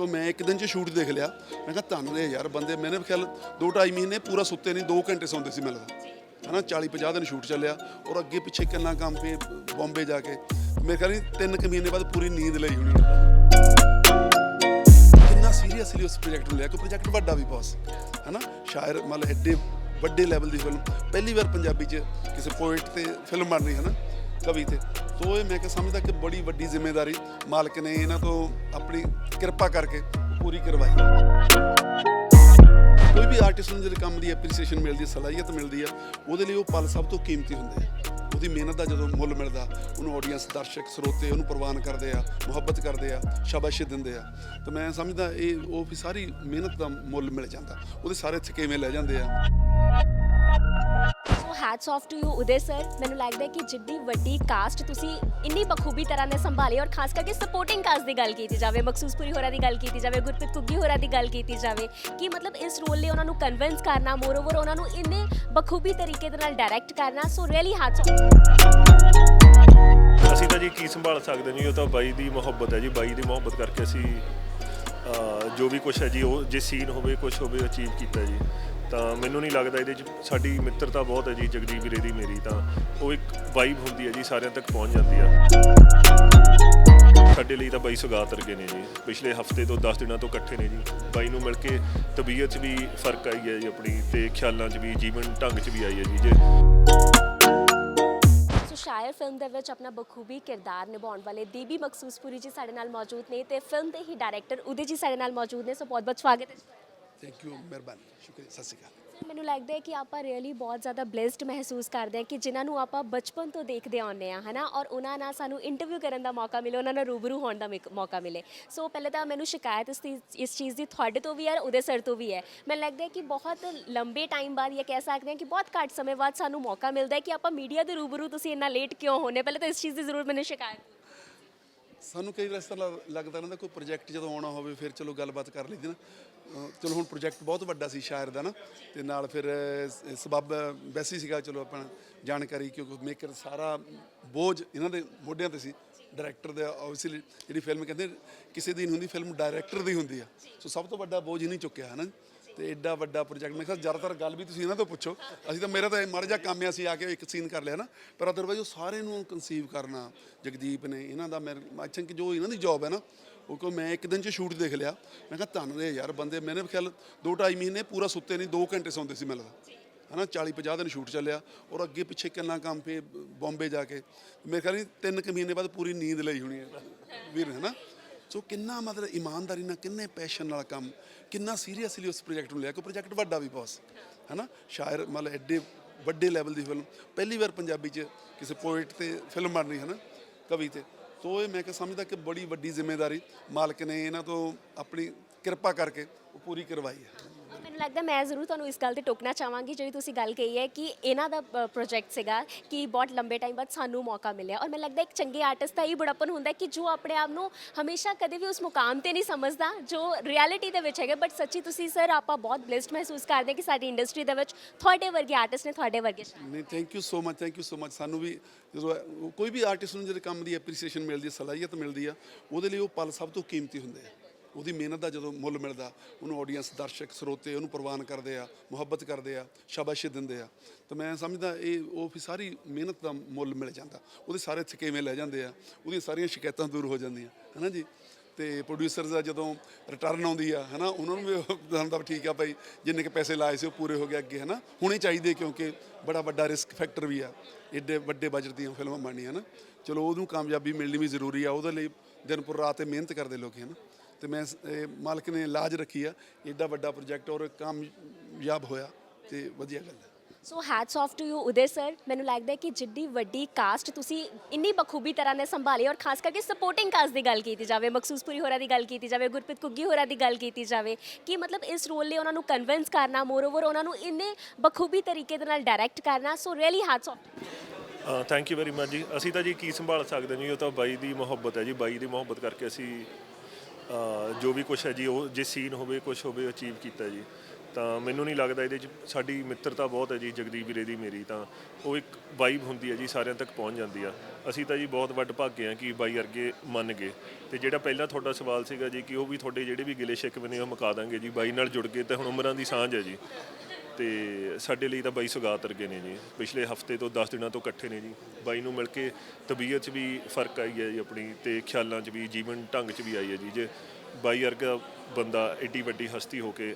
ਕੋ ਮੈਂ ਇੱਕ ਦਿਨ ਚ ਸ਼ੂਟ ਦੇਖ ਲਿਆ। ਮੈਂ ਕਿਹਾ ਧੰਨ ਦੇ ਯਾਰ ਬੰਦੇ, ਮੈਨੇ ਖਿਆਲ 2.5 ਮਹੀਨੇ ਪੂਰਾ ਸੁੱਤੇ ਨਹੀਂ 2 ਘੰਟੇ ਸੌਂਦੇ ਸੀ ਮਿਲਦਾ ਹਨਾ 40 50 ਦਿਨ ਸ਼ੂਟ ਚੱਲਿਆ ਔਰ ਅੱਗੇ ਪਿੱਛੇ ਕਿੰਨਾ ਕੰਮ ਪੇ ਬੰਬੇ ਜਾ ਕੇ। ਮੇਰੇ ਖਿਆਲ ਨਹੀਂ ਤਿੰਨ ਕੁ ਮਹੀਨੇ ਬਾਅਦ ਪੂਰੀ ਨੀਂਦ ਲਈ ਹੋਣੀ ਕਿੰਨਾ ਸੀਰੀਅਸਲੀ ਉਸ ਪ੍ਰੋਜੈਕਟ ਨੂੰ ਲਿਆ ਕਿ। ਪ੍ਰੋਜੈਕਟ ਵੱਡਾ ਵੀ ਬਹੁਤ ਸੀ ਹਨਾ? ਸ਼ਾਇਰ ਮਤਲਬ ਐਡੇ ਵੱਡੇ ਲੈਵਲ ਦੀ ਫਿਲਮ ਪਹਿਲੀ ਵਾਰ ਪੰਜਾਬੀ 'ਚ ਕਿਸੇ ਪੋਇਟ ਤੇ ਫਿਲਮ ਬਣ ਰਹੀ ਹੈ ਨਾ ਕਵੀ ਤੇ। ਸੋ ਇਹ ਮੈਂ ਕਿ ਸਮਝਦਾ ਕਿ ਬੜੀ ਵੱਡੀ ਜ਼ਿੰਮੇਵਾਰੀ ਮਾਲਕ ਨੇ ਇਹਨਾਂ ਤੋਂ ਆਪਣੀ ਕਿਰਪਾ ਕਰਕੇ ਪੂਰੀ ਕਰਵਾਈ। ਕੋਈ ਵੀ ਆਰਟਿਸਟ ਨੂੰ ਜਿਹੜੇ ਕੰਮ ਦੀ ਐਪਰੀਸੀਏਸ਼ਨ ਮਿਲਦੀ ਹੈ, ਸਲਾਹੀਅਤ ਮਿਲਦੀ ਹੈ, ਉਹਦੇ ਲਈ ਉਹ ਪਲ ਸਭ ਤੋਂ ਕੀਮਤੀ ਹੁੰਦੇ ਆ। ਉਹਦੀ ਮਿਹਨਤ ਦਾ ਜਦੋਂ ਮੁੱਲ ਮਿਲਦਾ, ਉਹਨੂੰ ਆਡੀਅנס ਦਰਸ਼ਕ, ਸਰੋਤੇ ਉਹਨੂੰ ਪ੍ਰਵਾਨ ਕਰਦੇ ਆ, ਮੁਹੱਬਤ ਕਰਦੇ ਆ, ਸ਼ਾਬਾਸ਼ੀ ਦਿੰਦੇ ਆ। ਤਾਂ ਮੈਂ ਸਮਝਦਾ ਇਹ ਉਹ ਵੀ ਸਾਰੀ ਮਿਹਨਤ ਦਾ ਮੁੱਲ ਮਿਲ ਜਾਂਦਾ। ਉਹਦੇ ਸਾਰੇ ਥਕੇਵੇਂ ਲੈ ਜਾਂਦੇ ਆ। Hats off to you Uday sir ਮੈਨੂੰ ਲੱਗਦਾ ਹੈ ਕਿ ਜਿੱਡੀ ਵੱਡੀ ਕਾਸਟ ਤੁਸੀਂ ਇੰਨੀ ਬਖੂਬੀ ਤਰ੍ਹਾਂ ਨਾਲ ਸੰਭਾਲੀ ਔਰ ਖਾਸ ਕਰਕੇ ਸਪੋਰਟਿੰਗ ਕਾਸਟ ਦੀ ਗੱਲ ਕੀਤੀ ਜਾਵੇ ਮਕਸੂਸਪੁਰੀ ਹੋਰਾਂ ਦੀ ਗੱਲ ਕੀਤੀ ਜਾਵੇ ਗੁਰਪ੍ਰੀਤ ਕੁੱਗੀ ਹੋਰਾਂ ਦੀ ਗੱਲ ਕੀਤੀ ਜਾਵੇ ਕਿ ਮਤਲਬ ਇਸ ਰੋਲ ਲਈ ਉਹਨਾਂ ਨੂੰ ਕਨਵਿੰਸ ਕਰਨਾ ਮੋਰਓਵਰ ਉਹਨਾਂ ਨੂੰ ਇੰਨੇ ਬਖੂਬੀ ਤਰੀਕੇ ਦੇ ਨਾਲ ਡਾਇਰੈਕਟ ਕਰਨਾ ਸੋ ਰੀਅਲੀ ਹੈਟਸ ਅਸੀਂ ਤਾਂ ਜੀ ਕੀ ਸੰਭਾਲ ਸਕਦੇ ਨਹੀਂ ਉਹ ਤਾਂ ਬਾਈ ਦੀ ਮੁਹੱਬਤ ਹੈ ਜੀ ਬਾਈ ਦੀ ਮੁਹੱਬਤ ਕਰਕੇ ਅਸੀਂ ਅਹ, ਜੋ ਵੀ ਕੁਝ ਹੈ ਜੀ, ਉਹ ਜੇ ਸੀਨ ਹੋਵੇ ਕੁਝ ਹੋਵੇ ਅਚੀਵ ਕੀਤਾ ਜੀ। ਤਾਂ ਮੈਨੂੰ ਨਹੀਂ ਲੱਗਦਾ ਇਹਦੇ 'ਚ ਸਾਡੀ ਮਿੱਤਰਤਾ ਬਹੁਤ ਹੈ ਜੀ ਜਗਦੀਪ ਵੀਰੇ ਦੀ ਮੇਰੀ ਤਾਂ। ਉਹ ਇੱਕ ਵਾਈਬ ਹੁੰਦੀ ਹੈ ਜੀ, ਸਾਰਿਆਂ ਤੱਕ ਪਹੁੰਚ ਜਾਂਦੀ ਆ। ਸਾਡੇ ਲਈ ਤਾਂ ਬਾਈ ਸੁਗਾਤ ਵਰਗੇ ਨੇ ਜੀ। ਪਿਛਲੇ ਹਫ਼ਤੇ ਤੋਂ 10 ਦਿਨਾਂ ਤੋਂ ਇਕੱਠੇ ਨੇ ਜੀ। ਬਾਈ ਨੂੰ ਮਿਲ ਕੇ ਤਬੀਅਤ 'ਚ ਵੀ ਫ਼ਰਕ ਆਈ ਹੈ ਜੀ ਆਪਣੀ ਤੇ ਖਿਆਲਾਂ 'ਚ ਵੀ, ਜੀਵਨ ਢੰਗ 'ਚ ਵੀ ਆਈ ਹੈ ਜੀ। ਜੇ ਸੋ ਫਿਲਮ ਦੇ ਵਿੱਚ ਆਪਣਾ ਬਖੂਬੀ ਕਿਰਦਾਰ ਨਿਭਾਉਣ ਵਾਲੇ ਦੀਬੀ ਮਕਸੂਸਪੁਰੀ ਜੀ ਸਾਡੇ ਨਾਲ ਮੌਜੂਦ ਨੇ ਤੇ ਫਿਲਮ ਦੇ ਹੀ ਡਾਇਰੈਕਟਰ ਉਦੇ ਜੀ ਸਾਡੇ ਨਾਲ ਮੌਜੂਦ ਨੇ, ਸੋ ਬਹੁਤ ਬਹੁਤ ਸਵਾਗਤ ਹੈ ਥੈਂਕ ਯੂ ਮਿਹਰਬਾਨੀ, ਸ਼ੁਕਰੀਆ, ਸਤਿ ਸ਼੍ਰੀ ਅਕਾਲ। ਮੈਨੂੰ ਲੱਗਦਾ ਹੈ ਕਿ ਆਪਾਂ ਰੀਅਲੀ ਬਹੁਤ ਜ਼ਿਆਦਾ ਬlesed ਮਹਿਸੂਸ ਕਰਦੇ ਹਾਂ ਕਿ ਜਿਨ੍ਹਾਂ ਨੂੰ ਆਪਾਂ ਬਚਪਨ ਤੋਂ ਦੇਖਦੇ ਆਉਂਦੇ ਆ ਹਨਾ? ਔਰ ਉਹਨਾਂ ਨਾਲ ਸਾਨੂੰ ਇੰਟਰਵਿਊ ਕਰਨ ਦਾ ਮੌਕਾ ਮਿਲੇ, ਉਹਨਾਂ ਨਾਲ ਰੂਬਰੂ ਹੋਣ ਦਾ ਮਿਕ- ਮੌਕਾ ਮਿਲੇ। ਸੋ ਪਹਿਲੇ ਤਾਂ ਮੈਨੂੰ ਸ਼ਿਕਾਇਤ ਇਸ ਦੀ ਇਸ ਚੀਜ਼ ਦੀ ਤੁਹਾਡੇ ਤੋਂ ਵੀ ਹੈ ਉਹਦੇ ਸਰ ਤੋਂ ਵੀ ਹੈ। ਮੈਨੂੰ ਲੱਗਦਾ ਹੈ ਕਿ ਬਹੁਤ ਲੰਬੇ ਟਾਈਮ ਬਾਅਦ ਇਹ ਕਹਿ ਸਕਦੇ ਹਾਂ ਕਿ ਬਹੁਤ ਘੱਟ ਸਮੇਂ ਬਾਅਦ ਸਾਨੂੰ ਮੌਕਾ ਮਿਲਦਾ ਹੈ ਕਿ ਆਪਾਂ ਮੀਡੀਆ ਦੇ ਰੂਬਰੂ ਤੁਸੀਂ ਇੰਨਾ ਲੇਟ ਕਿਉਂ ਹੋਨੇ ਪਹਿਲੇ ਤਾਂ ਇਸ ਚੀਜ਼ ਦੀ ਜ਼ਰੂਰ ਮੈਨੂੰ ਸ਼ਿਕਾਇਤ ਸਾਨੂੰ ਕਈ ਵਾਰ ਇਸ ਤਰ੍ਹਾਂ ਲੱਗਦਾ ਰਹਿੰਦਾ ਕੋਈ ਪ੍ਰੋਜੈਕਟ ਜਦੋਂ ਆਉਣਾ ਹੋਵੇ ਫਿਰ ਚਲੋ ਗੱਲਬਾਤ ਕਰ ਲਈਦੀ ਨਾ। ਚਲੋ ਹੁਣ ਪ੍ਰੋਜੈਕਟ ਬਹੁਤ ਵੱਡਾ ਸੀ ਸ਼ਾਇਰ ਦਾ ਨਾ ਤੇ ਨਾਲ ਫਿਰ ਸਬੱਬ ਵੈਸੀ ਸੀਗਾ ਚਲੋ ਆਪਣਾ ਜਾਣਕਾਰੀ ਕਿਉਂਕਿ ਮੇਕਰ ਸਾਰਾ ਬੋਝ ਇਹਨਾਂ ਦੇ ਮੋਢਿਆਂ ਤੇ ਸੀ। ਡਾਇਰੈਕਟਰ ਦੇ ਆਬਵੀਅਸਲੀ ਜਿਹੜੀ ਫਿਲਮ ਕਹਿੰਦੇ ਕਿਸੇ ਦੀ ਨਹੀਂ ਹੁੰਦੀ ਫਿਲਮ ਡਾਇਰੈਕਟਰ ਦੀ ਹੁੰਦੀ ਆ। ਸੋ ਸਭ ਤੋਂ ਵੱਡਾ ਬੋਝ ਇਹਨੇ ਚੁੱਕਿਆ ਹੈ ਨਾ ਤੇ ਐਡਾ ਵੱਡਾ ਪ੍ਰੋਜੈਕਟ ਮੈਂ ਕਿਹਾ ਜ਼ਿਆਦਾਤਰ ਗੱਲ ਵੀ ਤੁਸੀਂ ਇਹਨਾਂ ਤੋਂ ਪੁੱਛੋ। ਅਸੀਂ ਤਾਂ ਮੇਰਾ ਤਾਂ ਮਰ ਜਾ ਕੰਮ ਆ ਸੀ ਆ ਕੇ ਇੱਕ ਸੀਨ ਕਰ ਲਿਆ ਨਾ। ਪਰ ਅਦਰਵਾਈਜ਼ ਉਹ ਸਾਰੇ ਨੂੰ ਕਨਸੀਵ ਕਰਨਾ ਜਗਦੀਪ ਨੇ ਇਹਨਾਂ ਦਾ ਮੈਂ ਆਈ ਥਿੰਕ ਜੋ ਇਹਨਾਂ ਦੀ ਜੌਬ ਹੈ ਨਾ ਉਹ ਕੋ ਮੈਂ ਇੱਕ ਦਿਨ ਚ ਸ਼ੂਟ ਦੇਖ ਲਿਆ। ਮੈਂ ਕਿਹਾ ਧੰਨ ਦੇ ਯਾਰ ਬੰਦੇ ਮੈਨੇ ਖਿਆਲ 2.5 ਮਹੀਨੇ ਪੂਰਾ ਸੁੱਤੇ ਨਹੀਂ 2 ਘੰਟੇ ਸੌਂਦੇ ਸੀ ਮਿਲਦਾ ਹਨਾ 40 50 ਦਿਨ ਸ਼ੂਟ ਚੱਲਿਆ ਔਰ ਅੱਗੇ ਪਿੱਛੇ ਕਿੰਨਾ ਕੰਮ ਪੇ ਬੰਬੇ ਜਾ ਕੇ। ਮੇਰੇ ਖਿਆਲ ਨਹੀਂ ਤਿੰਨ ਕੁ ਮਹੀਨੇ ਬਾਅਦ ਪੂਰੀ ਨੀਂਦ ਲਈ ਹੋਣੀ ਹੈ। ਵੀਰ ਹੈ ਨਾ ਸੋ ਕਿੰਨਾ ਮਤਲਬ ਇਮਾਨਦਾਰੀ ਨਾਲ, ਕਿੰਨੇ ਪੈਸ਼ਨ ਨਾਲ ਕੰਮ, ਕਿੰਨਾ ਸੀਰੀਅਸਲੀ ਉਸ ਪ੍ਰੋਜੈਕਟ ਨੂੰ ਲਿਆ ਕਿ ਪ੍ਰੋਜੈਕਟ ਵੱਡਾ ਵੀ ਬਹੁਤ ਸੀ ਹਨਾ? ਸ਼ਾਇਰ ਮਤਲਬ ਐਡੇ ਵੱਡੇ ਲੈਵਲ ਦੀ ਫਿਲਮ ਪਹਿਲੀ ਵਾਰ ਪੰਜਾਬੀ 'ਚ ਕਿਸੇ ਪੋਇਟ ਤੇ ਫਿਲਮ ਬਣ ਰਹੀ ਹੈ ਨਾ ਕਵੀ ਤੇ। ਸੋ ਇਹ ਮੈਂ ਕਿ ਸਮਝਦਾ ਕਿ ਬੜੀ ਵੱਡੀ ਜ਼ਿੰਮੇਵਾਰੀ ਮਾਲਕ ਨੇ ਇਹਨਾਂ ਤੋਂ ਆਪਣੀ ਕਿਰਪਾ ਕਰਕੇ ਉਹ ਪੂਰੀ ਕਰਵਾਈ ਹੈ। ਮੈਨੂੰ ਲੱਗਦਾ ਮੈਂ ਜ਼ਰੂਰ ਤੁਹਾਨੂੰ ਇਸ ਗੱਲ ਤੇ ਟੋਕਣਾ ਚਾਹਾਂਗੀ, ਜਿਹੜੀ ਤੁਸੀਂ ਗੱਲ ਕਹੀ ਹੈ ਕਿ ਇਹਨਾਂ ਦਾ ਪ੍ਰੋਜੈਕਟ ਸੀਗਾ ਕਿ ਬਹੁਤ ਲੰਬੇ ਟਾਈਮ ਬਾਅਦ ਸਾਨੂੰ ਮੌਕਾ ਮਿਲਿਆ। ਔਰ ਮੈਨੂੰ ਲੱਗਦਾ ਇੱਕ ਚੰਗੇ ਆਰਟਿਸਟ ਦਾ ਇਹ ਬੜਾਪਨ ਹੁੰਦਾ ਕਿ ਜੋ ਆਪਣੇ ਆਪ ਨੂੰ ਹਮੇਸ਼ਾ ਕਦੇ ਵੀ ਉਸ ਮੁਕਾਮ ਤੇ ਨਹੀਂ ਸਮਝਦਾ, ਜੋ ਰਿਐਲਿਟੀ ਦੇ ਵਿੱਚ ਹੈਗੇ। ਬਟ ਸੱਚੀ ਤੁਸੀਂ ਸਰ ਆਪਾਂ ਬਹੁਤ ਬlesed ਮਹਿਸੂਸ ਕਰਦੇ ਹਾਂ ਕਿ ਸਾਡੀ ਇੰਡਸਟਰੀ ਦੇ ਵਿੱਚ ਤੁਹਾਡੇ ਵਰਗੇ ਆਰਟਿਸਟ ਨੇ ਤੁਹਾਡੇ ਵਰਗੇ ਨਹੀਂ thank you so much thank you so much ਸਾਨੂੰ ਵੀ ਜਦੋਂ ਕੋਈ ਵੀ ਆਰਟਿਸਟ ਨੂੰ ਜਿਹੜੇ ਕੰਮ ਦੀ ਐਪਰੀਸੀਏਸ਼ਨ ਮਿਲਦੀ ਹੈ, ਸਲਾਹੀਅਤ ਮਿਲਦੀ ਆ ਉਹਦੇ ਲਈ ਉਹ ਪਲ ਸਭ ਤੋਂ ਕੀਮਤੀ ਹੁੰਦੇ ਆ। ਉਹਦੀ ਮਿਹਨਤ ਦਾ ਜਦੋਂ ਮੁੱਲ ਮਿਲਦਾ, ਉਹਨੂੰ ਆਡੀਅנס ਦਰਸ਼ਕ, ਸਰੋਤੇ ਉਹਨੂੰ ਪ੍ਰਵਾਨ ਕਰਦੇ ਆ, ਮੁਹੱਬਤ ਕਰਦੇ ਆ, ਸ਼ਾਬਾਸ਼ੀ ਦਿੰਦੇ ਆ। ਤਾਂ ਮੈਂ ਸਮਝਦਾ ਇਹ ਉਹ ਫਿਰ ਸਾਰੀ ਮਿਹਨਤ ਦਾ ਮੁੱਲ ਮਿਲ ਜਾਂਦਾ। ਉਹਦੇ ਸਾਰੇ ਥਕੇਵੇਂ ਲੈ ਜਾਂਦੇ ਆ, ਉਹਦੀਆਂ ਸਾਰੀਆਂ ਸ਼ਿਕਾਇਤਾਂ ਦੂਰ ਹੋ ਜਾਂਦੀਆਂ, ਹਨਾ ਜੀ? ਤੇ ਪ੍ਰੋਡਿਊਸਰ ਦਾ ਜਦੋਂ ਰਿਟਰਨ ਆਉਂਦੀ ਆ, ਹਨਾ, ਉਹਨਾਂ ਨੂੰ ਵੀ ਉਹ ਹੁੰਦਾ ਵੀ ਠੀਕ ਆ ਭਾਈ, ਜਿੰਨੇ ਕੁ ਪੈਸੇ ਲਾਏ ਸੀ ਉਹ ਪੂਰੇ ਹੋ ਗਏ ਅੱਗੇ, ਹਨਾ? ਹੁਣੇ ਚਾਹੀਦੇ ਕਿਉਂਕਿ ਬੜਾ ਵੱਡਾ ਰਿਸਕ ਫੈਕਟਰ ਵੀ ਆ, ਏਡੇ ਵੱਡੇ ਬਜਟ ਦੀਆਂ ਫਿਲਮਾਂ ਬਣਨੀਆਂ ਨਾ ਚਲੋ ਉਹਨੂੰ ਕਾਮਯਾਬੀ ਮਿਲਣੀ ਵੀ ਜ਼ਰੂਰੀ ਆ, ਉਹਦੇ ਲਈ ਦਿਨ ਪੁਰ ਰਾਤ ਇਹ ਮਿਹਨਤ ਕਰਦੇ ਲੋਕੀ, ਹਨਾ? ਤੇ ਮੈਂ ਮਾਲਕ ਨੇ ਲਾਜ ਰੱਖੀ ਆ ਏਡਾ ਵੱਡਾ ਪ੍ਰੋਜੈਕਟ ਔਰ ਕਾਮਯਾਬ ਹੋਇਆ ਤੇ ਵਧੀਆ ਗੱਲ ਹੈ। So hats off to you Uday sir ਮੈਨੂੰ ਲੱਗਦਾ ਹੈ ਕਿ ਜਿੱਡੀ ਵੱਡੀ ਕਾਸਟ ਤੁਸੀਂ ਇੰਨੀ ਬਖੂਬੀ ਤਰ੍ਹਾਂ ਨਾਲ ਸੰਭਾਲੀ ਔਰ ਖਾਸ ਕਰਕੇ ਸਪੋਰਟਿੰਗ ਕਾਸਟ ਦੀ ਗੱਲ ਕੀਤੀ ਜਾਵੇ ਮਕਸੂਸਪੁਰੀ ਹੋਰਾਂ ਦੀ ਗੱਲ ਕੀਤੀ ਜਾਵੇ ਗੁਰਪ੍ਰੀਤ ਕੁੱਗੀ ਹੋਰਾਂ ਦੀ ਗੱਲ ਕੀਤੀ ਜਾਵੇ ਕਿ ਮਤਲਬ ਇਸ ਰੋਲ ਲਈ ਉਹਨਾਂ ਨੂੰ ਕਨਵਿੰਸ ਕਰਨਾ ਮੋਰਓਵਰ ਉਹਨਾਂ ਨੂੰ ਇੰਨੇ ਬਖੂਬੀ ਤਰੀਕੇ ਦੇ ਨਾਲ ਡਾਇਰੈਕਟ ਕਰਨਾ so really hats off thank you very much ਜੀ। ਅਸੀਂ ਤਾਂ ਜੀ ਕੀ ਸੰਭਾਲ ਸਕਦੇ ਨਹੀਂ ਉਹ ਤਾਂ ਬਾਈ ਦੀ ਮੁਹੱਬਤ ਹੈ ਜੀ ਬਾਈ ਦੀ ਮੁਹੱਬਤ ਕਰਕੇ ਅਸੀਂ ਜੋ ਵੀ ਕੁਝ ਹੈ ਜੀ, ਉਹ ਜੇ ਸੀਨ ਹੋਵੇ ਕੁਝ ਹੋਵੇ ਅਚੀਵ ਕੀਤਾ ਜੀ, ਤਾਂ ਮੈਨੂੰ ਨਹੀਂ ਲੱਗਦਾ ਇਹਦੇ 'ਚ ਸਾਡੀ ਮਿੱਤਰਤਾ ਬਹੁਤ ਹੈ ਜੀ, ਜਗਦੀਪ ਵੀਰੇ ਦੀ ਮੇਰੀ, ਤਾਂ ਉਹ ਇੱਕ ਵਾਈਬ ਹੁੰਦੀ ਹੈ ਜੀ, ਸਾਰਿਆਂ ਤੱਕ ਪਹੁੰਚ ਜਾਂਦੀ ਆ। ਅਸੀਂ ਤਾਂ ਜੀ ਬਹੁਤ ਵੱਡ ਭਾਗੇ ਆ ਕਿ ਬਾਈ ਵਰਗੇ ਮੰਨ ਗਏ। ਤੇ ਜਿਹੜਾ ਪਹਿਲਾਂ ਤੁਹਾਡਾ ਸਵਾਲ ਸੀਗਾ ਜੀ, ਕਿ ਉਹ ਵੀ ਤੁਹਾਡੇ ਜਿਹੜੇ ਵੀ ਗਿਲੇ ਸ਼ਿਕਵੇ ਨੇ ਉਹ ਮੁਕਾ ਦਾਂਗੇ ਜੀ, ਬਾਈ ਨਾਲ ਜੁੜ ਗਏ ਤੇ ਹੁਣ ਉਮਰਾਂ ਦੀ ਸਾਂਝ ਹੈ ਜੀ। ਤੇ ਸਾਡੇ ਲਈ ਤਾਂ ਬਾਈ ਸੁਗਾਤ ਵਰਗੇ ਨੇ ਜੀ। ਪਿਛਲੇ ਹਫ਼ਤੇ ਤੋਂ 10 ਦਿਨਾਂ ਤੋਂ ਇਕੱਠੇ ਨੇ ਜੀ। ਬਾਈ ਨੂੰ ਮਿਲ ਕੇ ਤਬੀਅਤ 'ਚ ਵੀ ਫ਼ਰਕ ਆਈ ਹੈ ਜੀ ਆਪਣੀ ਤੇ ਖਿਆਲਾਂ 'ਚ ਵੀ, ਜੀਵਨ ਢੰਗ 'ਚ ਵੀ ਆਈ ਹੈ ਜੀ। ਜੇ ਬਾਈ ਵਰਗਾ ਬੰਦਾ ਏਡੀ ਵੱਡੀ ਹਸਤੀ ਹੋ ਕੇ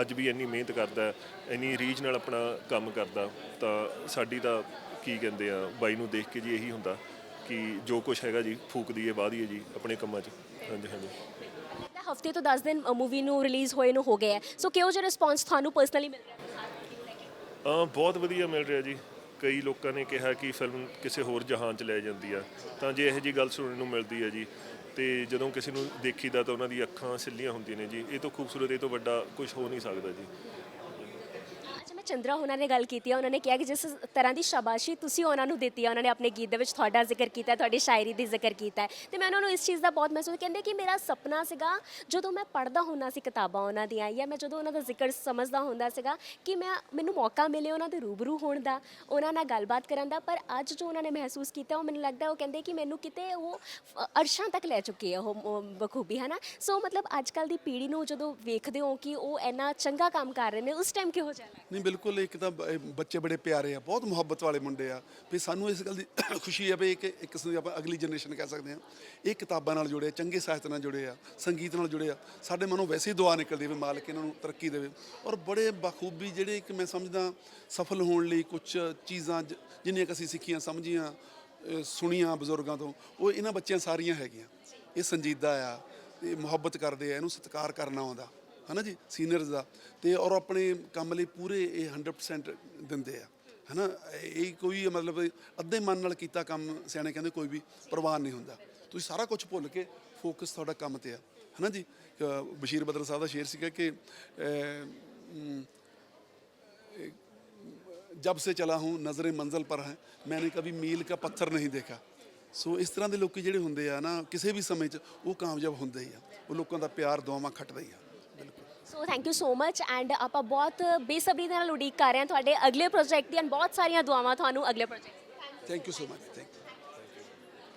ਅੱਜ ਵੀ ਇੰਨੀ ਮਿਹਨਤ ਕਰਦਾ, ਇੰਨੀ ਰੀਝ ਨਾਲ ਆਪਣਾ ਕੰਮ ਕਰਦਾ, ਤਾਂ ਸਾਡੀ ਤਾਂ ਕੀ ਕਹਿੰਦੇ ਆ, ਬਾਈ ਨੂੰ ਦੇਖ ਕੇ ਜੀ ਇਹੀ ਹੁੰਦਾ ਕਿ ਜੋ ਕੁਝ ਹੈਗਾ ਜੀ ਫੂਕ ਦਈਏ ਵਾਦੀਏ ਜੀ ਆਪਣੇ ਕੰਮਾਂ 'ਚ। ਹਾਂਜੀ ਹਾਂਜੀ। ਹਫ਼ਤੇ ਤੋਂ 10 ਦਿਨ ਮੂਵੀ ਨੂੰ ਰਿਲੀਜ਼ ਹੋਏ ਨੂੰ ਹੋ ਗਏ ਹੈ। ਸੋ ਕਿਹੋ ਜਿਹਾ ਰਿਸਪੌਂਸ ਤੁਹਾਨੂੰ ਪਰਸਨਲੀ ਮਿਲ ਰਿਹਾ? ਹੈ ਬਹੁਤ ਵਧੀਆ ਮਿਲ ਰਿਹਾ ਜੀ। ਕਈ ਲੋਕਾਂ ਨੇ ਕਿਹਾ ਕਿ ਫਿਲਮ ਕਿਸੇ ਹੋਰ ਜਹਾਨ 'ਚ ਲੈ ਜਾਂਦੀ ਆ। ਤਾਂ ਜੇ ਇਹੋ ਜੀ ਗੱਲ ਸੁਣਨ ਨੂੰ ਮਿਲਦੀ ਹੈ ਜੀ, ਤੇ ਜਦੋਂ ਕਿਸੇ ਨੂੰ ਦੇਖੀਦਾ ਤਾਂ ਉਹਨਾਂ ਦੀ ਅੱਖਾਂ ਸਿੱਲੀਆਂ ਹੁੰਦੀਆਂ ਨੇ ਜੀ। ਇਹ ਤੋਂ ਖੂਬਸੂਰਤ, ਇਹ ਤੋਂ ਵੱਡਾ ਕੁਝ ਹੋ ਨਹੀਂ ਸਕਦਾ ਜੀ। ਚੰਦਰਾ ਉਹਨਾਂ ਨੇ ਗੱਲ ਕੀਤੀ ਹੈ ਉਹਨਾਂ ਨੇ ਕਿਹਾ ਕਿ ਜਿਸ ਤਰ੍ਹਾਂ ਦੀ ਸ਼ਾਬਾਸ਼ੀ ਤੁਸੀਂ ਉਹਨਾਂ ਨੂੰ ਦਿੱਤੀ ਹੈ ਉਹਨਾਂ ਨੇ ਆਪਣੇ ਗੀਤ ਦੇ ਵਿੱਚ ਤੁਹਾਡਾ ਜ਼ਿਕਰ ਕੀਤਾ ਹੈ, ਤੁਹਾਡੀ ਸ਼ਾਇਰੀ ਦੀ ਜ਼ਿਕਰ ਕੀਤਾ ਹੈ। ਤੇ ਮੈਂ ਉਹਨਾਂ ਨੂੰ ਇਸ ਚੀਜ਼ ਦਾ ਬਹੁਤ ਮਹਿਸੂਸ ਕਹਿੰਦੇ ਕਿ ਮੇਰਾ ਸੁਪਨਾ ਸੀਗਾ ਜਦੋਂ ਮੈਂ ਪੜ੍ਹਦਾ ਹੁੰਦਾ ਸੀ ਕਿਤਾਬਾਂ ਉਹਨਾਂ ਦੀਆਂ ਜਾਂ ਮੈਂ ਜਦੋਂ ਉਹਨਾਂ ਦਾ ਜ਼ਿਕਰ ਸਮਝਦਾ ਹੁੰਦਾ ਸੀਗਾ ਕਿ ਮੈਂ ਮੈਨੂੰ ਮੌਕਾ ਮਿਲੇ ਉਹਨਾਂ ਦੇ ਰੂਬਰੂ ਹੋਣ ਦਾ ਉਹਨਾਂ ਨਾਲ ਗੱਲਬਾਤ ਕਰਨ ਦਾ ਪਰ ਅੱਜ ਜੋ ਉਹਨਾਂ ਨੇ ਮਹਿਸੂਸ ਕੀਤਾ ਉਹ ਮੈਨੂੰ ਲੱਗਦਾ ਉਹ ਕਹਿੰਦੇ ਕਿ ਮੈਨੂੰ ਕਿਤੇ ਉਹ ਅ, ਅਰਸ਼ਾਂ ਤੱਕ ਲੈ ਚੁੱਕੀ ਹੈ ਉਹ ਉਹ ਬਖੂਬੀ ਹੈ ਨਾ ਸੋ ਮਤਲਬ ਅੱਜ ਕੱਲ ਦੀ ਪੀੜ੍ਹੀ ਨੂੰ ਜਦੋਂ ਵੇਖਦੇ ਹੋ ਕਿ ਉਹ ਇੰਨਾ ਚੰਗਾ ਕੰਮ ਕਰ ਰਹੇ ਨੇ ਉਸ ਟਾਈਮ ਕਿਹੋ ਜਿਹਾ ਲੱਗਦਾ? ਨਹੀਂ ਬਿਲਕੁਲ ਇੱਕ ਤਾਂ ਬੱਚੇ ਬੜੇ ਪਿਆਰੇ ਆ ਬਹੁਤ ਮੁਹੱਬਤ ਵਾਲੇ ਮੁੰਡੇ ਆ। ਵੀ ਸਾਨੂੰ ਇਸ ਗੱਲ ਦੀ ਖੁਸ਼ੀ ਹੈ ਵੀ ਇੱਕ ਇੱਕ ਕਿਸਮ ਦੀ ਆਪਾਂ ਅਗਲੀ ਜਨਰੇਸ਼ਨ ਕਹਿ ਸਕਦੇ ਆ। ਇਹ ਕਿਤਾਬਾਂ ਨਾਲ ਜੁੜੇ ਚੰਗੇ ਸਾਹਿਤ ਨਾਲ ਜੁੜੇ ਆ ਸੰਗੀਤ ਨਾਲ ਜੁੜੇ ਆ। ਸਾਡੇ ਮਨੋਂ ਵੈਸੇ ਹੀ ਦੁਆ ਨਿਕਲਦੀ ਵੀ ਮਾਲਕ ਇਹਨਾਂ ਨੂੰ ਤਰੱਕੀ ਦੇਵੇ। ਔਰ ਬੜੇ ਬਖੂਬੀ ਜਿਹੜੇ ਕਿ ਮੈਂ ਸਮਝਦਾ ਸਫਲ ਹੋਣ ਲਈ ਕੁਝ ਚੀਜ਼ਾਂ ਜਿੰਨੀਆਂ ਅਸੀਂ ਸਿੱਖੀਆਂ ਸਮਝੀਆਂ ਸੁਣੀਆਂ ਬਜ਼ੁਰਗਾਂ ਤੋਂ ਉਹ ਇਹਨਾਂ ਬੱਚਿਆਂ ਸਾਰੀਆਂ ਹੈਗੀਆਂ। ਇਹ ਸੰਜੀਦਾ ਆ ਇਹ ਮੁਹੱਬਤ ਕਰਦੇ ਆ ਇਹਨੂੰ ਸਤਿਕਾਰ ਕਰਨਾ ਆਉਂਦਾ। ਹਨਾ ਜੀ ਸੀਨੀਅਰਸ ਦਾ। ਤੇ ਔਰ ਆਪਣੇ ਕੰਮ ਲਈ ਪੂਰੇ ਇਹ 100% ਦਿੰਦੇ ਆ। ਹਨਾ, ਇਹ ਕੋਈ ਮਤਲਬ ਅੱਧੇ ਮਨ ਨਾਲ ਕੀਤਾ ਕੰਮ, ਸਿਆਣੇ ਕਹਿੰਦੇ ਕੋਈ ਵੀ ਪਰਵਾਹ ਨਹੀਂ ਹੁੰਦਾ। ਤੁਸੀਂ ਸਾਰਾ ਕੁਝ ਭੁੱਲ ਕੇ ਫੋਕਸ ਤੁਹਾਡਾ ਕੰਮ ਤੇ ਆ। ਹਨਾ ਜੀ ਬਸ਼ੀਰ ਬਦਰ ਸਾਹਿਬ ਦਾ ਸ਼ੇਰ ਸੀਗਾ ਕਿ ਜਬ ਸੇ ਚਲਾ ਹੂੰ, ਨਜ਼ਰੇ ਮੰਜ਼ਲ ਪਰ ਹੈ। ਮੈਂ ਕभी ਮੀਲ ਕਾ ਪੱਥਰ ਨਹੀਂ ਦੇਖਿਆ ਸੋ ਇਸ ਤਰ੍ਹਾਂ ਦੇ ਲੋਕੀ ਜਿਹੜੇ ਹੁੰਦੇ ਆ ਨਾ, ਕਿਸੇ ਵੀ ਸਮੇਂ 'ਚ ਉਹ ਕਾਮਯਾਬ ਹੁੰਦੇ ਹੀ ਆ। ਉਹ ਲੋਕਾਂ ਦਾ ਪਿਆਰ, ਦੁਆਵਾਂ ਖੱਟਦੇ ਹੀ ਆ। So thank you so much and ਆਪਾਂ ਬਹੁਤ ਬੇਸਬਰੀ ਦੇ ਨਾਲ ਉਡੀਕ ਕਰ ਰਹੇ ਹਾਂ ਤੁਹਾਡੇ ਅਗਲੇ ਪ੍ਰੋਜੈਕਟ ਦੀਆਂ ਬਹੁਤ ਸਾਰੀਆਂ ਦੁਆਵਾਂ ਤੁਹਾਨੂੰ ਅਗਲੇ project thank you so much